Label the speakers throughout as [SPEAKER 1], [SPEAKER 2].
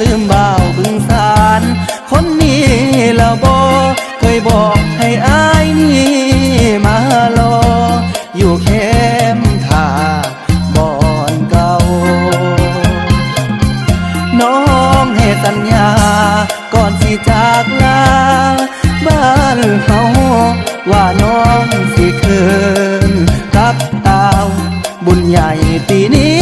[SPEAKER 1] ลืมบ่าวบึงสารคนนี้ละบอเคยบอกให้อายนี่มารออยู่เค่มทาบอนเก่า น้องให้สัญญา ก่อนสิจากลา บ้านเขาว่าน้องสิคืนกับตาวบุญใหญ่ปีนี้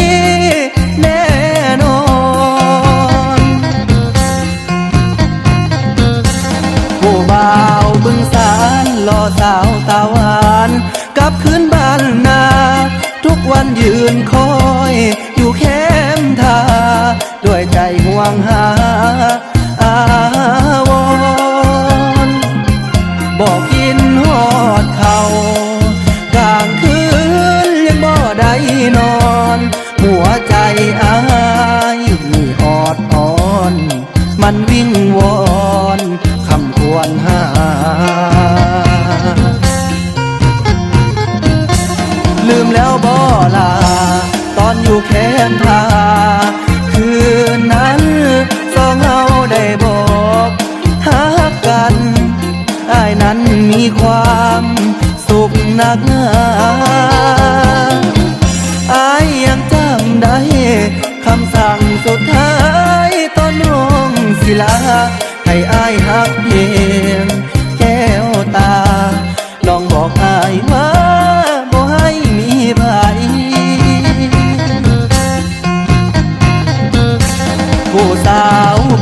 [SPEAKER 1] ารรอสาวตาหวานกลับคืนบ้านนา ทุกวันยืนคอย อยู่แคมทา ด้วยใจห่วงหาอาวรณ์บอกกินหอดเขากลางคืนยังบ่ได้นอน หัวใจอายมีออดอ่อน มันวิ่งวอนคำควรหาู่แคมป์ทาคืนนั้นสองเฮาได้บอกหากันอายนั้นมีความสุขหนักหนาอายยังจำได้คำสั่งสุดท้ายตอนน้องศิลาให้อายหักเพียงแก้วตา ลองบอกอายว่า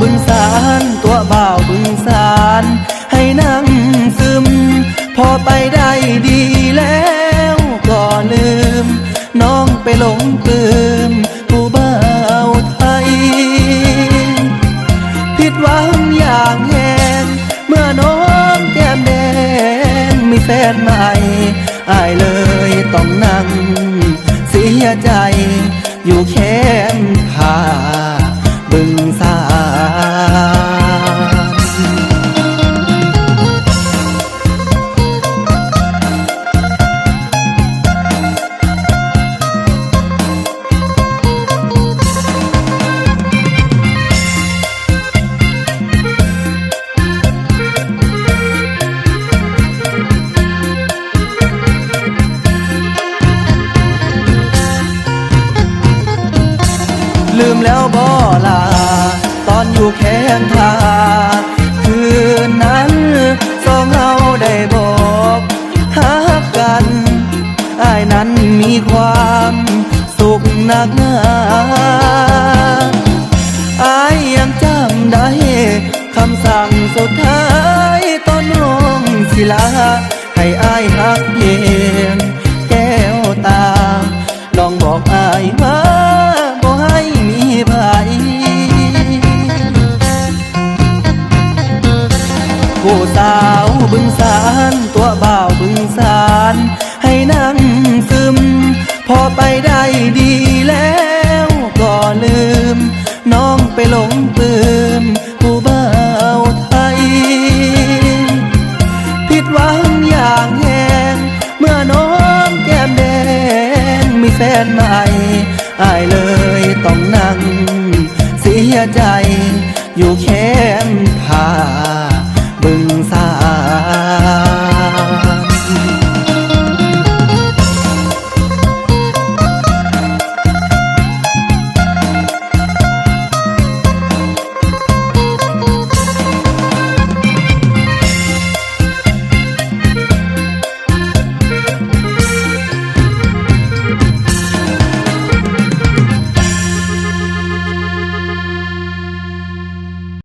[SPEAKER 1] บึงสารตัวบ่าวบึงสารให้นั่งซึม พอไปได้ดีแล้วก็ลืม น้องไปหลงกลืมผู้บ่าวไทย ผิดหวังอย่างแหงเมื่อน้องแก้มแดงมีแฟนใหม่อายเลยต้องนั่ง เสียใจอยู่แค ลืมแล้วบ่ลา ตอนอยู่แคมป์ทา คืนนั้นสองเฮาได้บอกหากันอายนั้นมีความสุขหนักหนาอายยังจำได้คำสั่งสุดท้ายตอนน้องศิลาให้อายหักเพียง สาวบึงสารตัวบ่าวบึงสารให้นั่งซึม พอไปได้ดีแล้วก็ลืม น้องไปหลงปืมผู้บ่าวไทย ผิดหวังอย่างแหงเมื่อน้องแก้มแดงมีแฟนใหม่อายเลยต้องนั่ง เสียใจอยู่แคมป์ทา